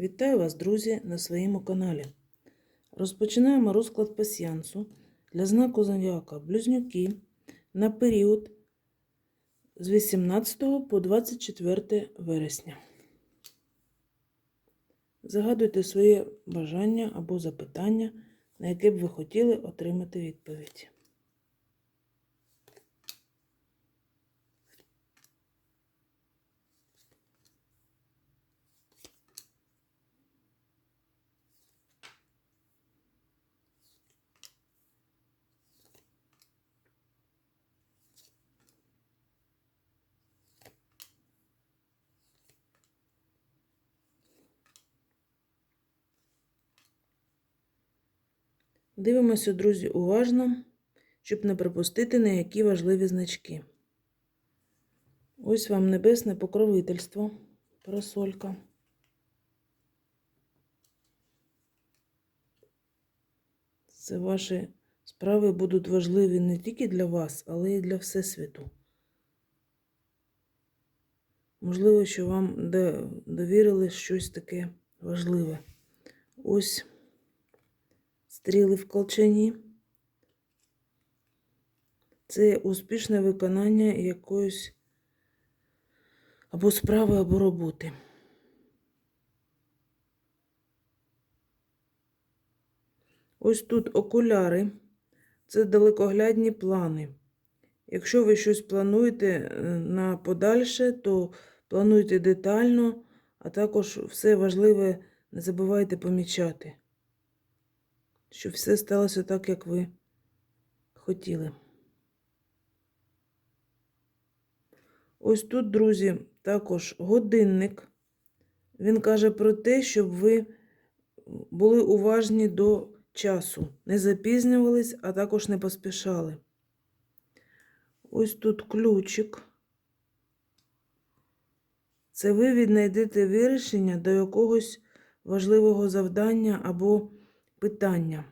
Вітаю вас, друзі, на своєму каналі. Розпочинаємо розклад пасіянсу для знаку зодіака Близнюки на період з 18 по 24 вересня. Загадуйте своє бажання або запитання, на яке б ви хотіли отримати відповідь. Дивимося, друзі, уважно, щоб не пропустити на які важливі значки. Ось вам небесне покровительство, парасолька. Це ваші справи будуть важливі не тільки для вас, але й для Всесвіту. Можливо, що вам довірили щось таке важливе. Ось стріли в колчані. Це успішне виконання якоїсь або справи, або роботи. Ось тут окуляри. Це далекоглядні плани. Якщо ви щось плануєте на подальше, то плануйте детально, а також все важливе не забувайте помічати щоб все сталося так, як ви хотіли. Ось тут, друзі, також годинник. Він каже про те, щоб ви були уважні до часу, не запізнювались, а також не поспішали. Ось тут ключик. Це ви віднайдете вирішення до якогось важливого завдання або питання,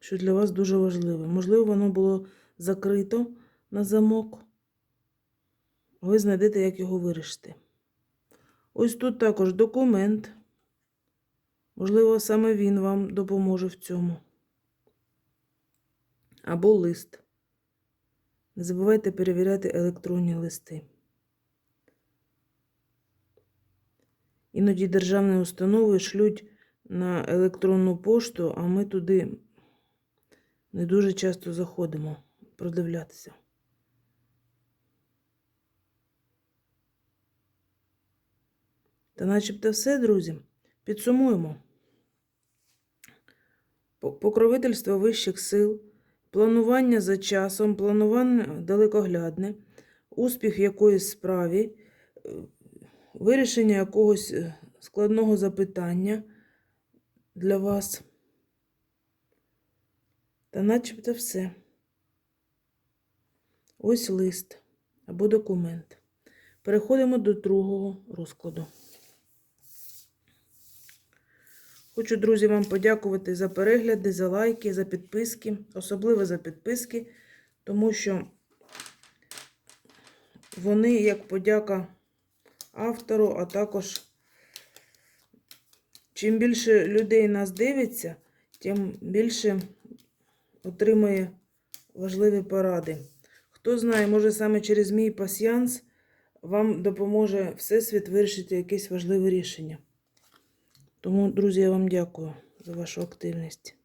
що для вас дуже важливе. Можливо, воно було закрито на замок. Ви знайдете, як його вирішити. Ось тут також документ. Можливо, саме він вам допоможе в цьому. Або лист. Не забувайте перевіряти електронні листи. Іноді державні установи шлють на електронну пошту, а ми туди не дуже часто заходимо продивлятися. Та начебто все, друзі, підсумуємо. Покровительство вищих сил, планування за часом, планування далекоглядне, успіх якоїсь справі, е, вирішення якогось е, складного запитання для вас. Та начебто все. Ось лист або документ. Переходимо до другого розкладу. Хочу, друзі, вам подякувати за перегляди, за лайки, за підписки, особливо за підписки, тому що вони як подяка автору, а також Чим більше людей нас дивиться, тим більше отримує важливі поради. Хто знає, може саме через мій пасіянс вам допоможе Всесвіт вирішити якесь важливе рішення. Тому, друзі, я вам дякую за вашу активність.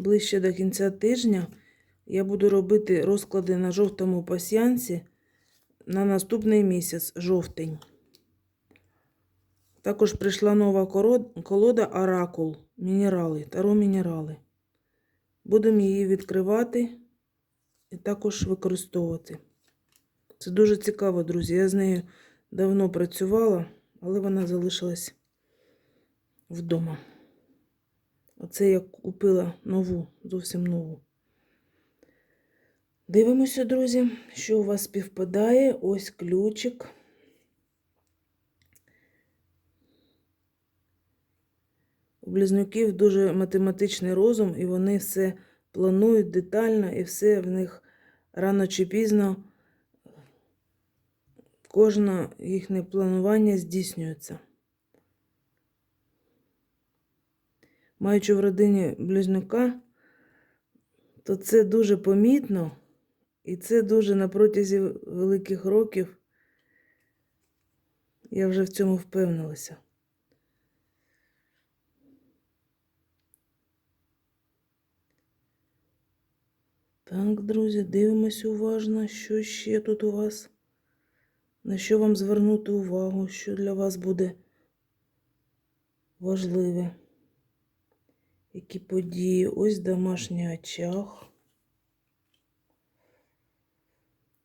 Ближче до кінця тижня я буду робити розклади на жовтому пасіянсі на наступний місяць жовтень. Також прийшла нова колода Оракул мінерали, таро мінерали. Будемо її відкривати і також використовувати. Це дуже цікаво, друзі. Я з нею давно працювала, але вона залишилась вдома. Оце я купила нову, зовсім нову. Дивимося, друзі, що у вас співпадає. Ось ключик. У близнюків дуже математичний розум, і вони все планують детально, і все в них рано чи пізно кожне їхнє планування здійснюється. Маючи в родині близнюка, то це дуже помітно, і це дуже на протязі великих років. Я вже в цьому впевнилася. Так, друзі, дивимося уважно, що ще тут у вас, на що вам звернути увагу, що для вас буде важливе. Які події? Ось домашній очаг.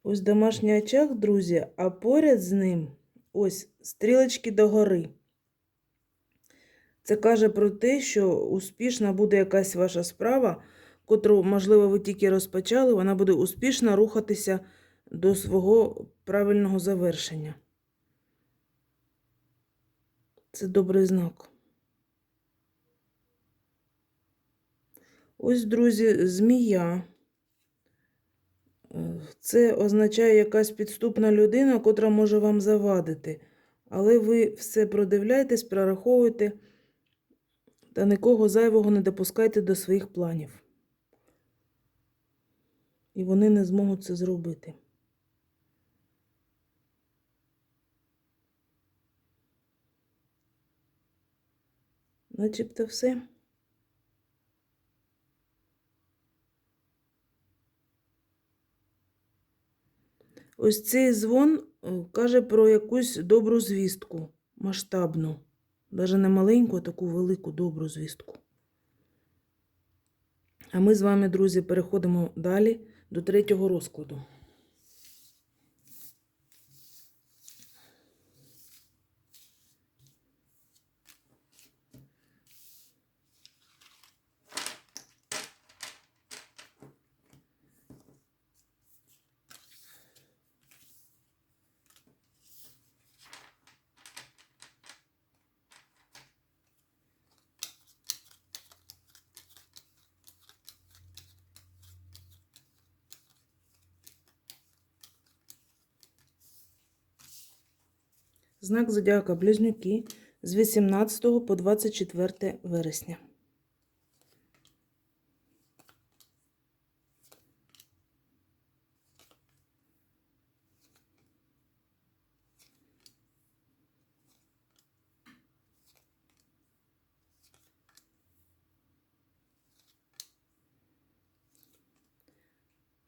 Ось домашній очаг, друзі, а поряд з ним ось стрілочки догори. Це каже про те, що успішна буде якась ваша справа, котру, можливо, ви тільки розпочали, вона буде успішно рухатися до свого правильного завершення. Це добрий знак. Ось, друзі, змія. Е, Це означає якась підступна людина, котра може вам завадити. Але ви все продивляєтесь, прораховуєте та нікого зайвого не допускайте до своїх планів. І вони не зможуть це зробити. Начебто все. Ось цей дзвон е, каже про якусь добру звістку, масштабну. Навіть не маленьку, а таку велику добру звістку. А ми з вами, друзі, переходимо далі до третього розкладу. Знак зодіака Близнюки з 18 по 24 вересня.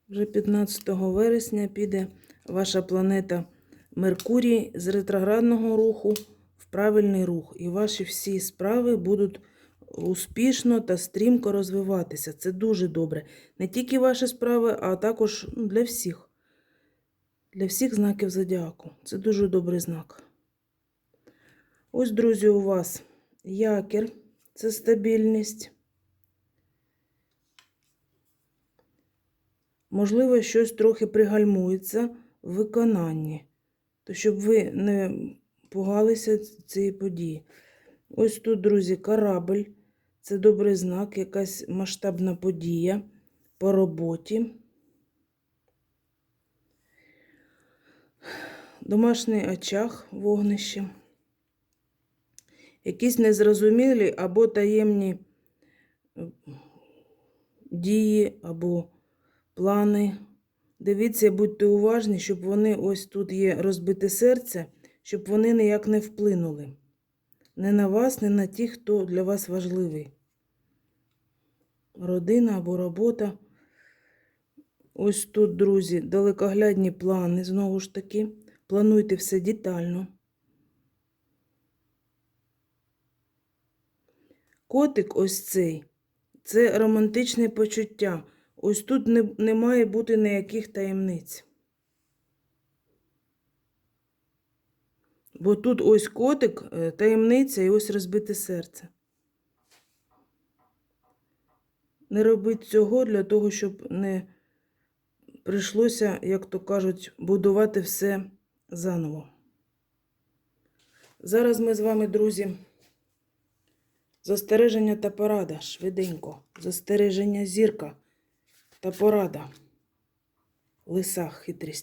Вже 15 вересня піде ваша планета Меркурій з ретроградного руху в правильний рух. І ваші всі справи будуть успішно та стрімко розвиватися. Це дуже добре. Не тільки ваші справи, а також ну, для всіх. Для всіх знаків зодіаку. Це дуже добрий знак. Ось, друзі, у вас якір це стабільність. Можливо, щось трохи пригальмується в виконанні, то щоб ви не пугалися цієї події. Ось тут, друзі, корабль. Це добрий знак, якась масштабна подія по роботі. Домашній очаг вогнище. Якісь незрозумілі або таємні е, дії, або плани. Дивіться, будьте уважні, щоб вони ось тут є розбите серце, щоб вони ніяк не вплинули. Не на вас, не на тих, хто для вас важливий. Родина або робота. Ось тут, друзі, далекоглядні плани, знову ж таки. Плануйте все детально. Котик ось цей. Це романтичне почуття. Ось тут не, не має бути ніяких таємниць. Бо тут ось котик, е, таємниця і ось розбите серце. Не робіть цього для того, щоб не прийшлося, як то кажуть, будувати все заново. Зараз ми з вами, друзі, Застереження та порада. Швиденько. Застереження зірка та порада. Лиса хитрість.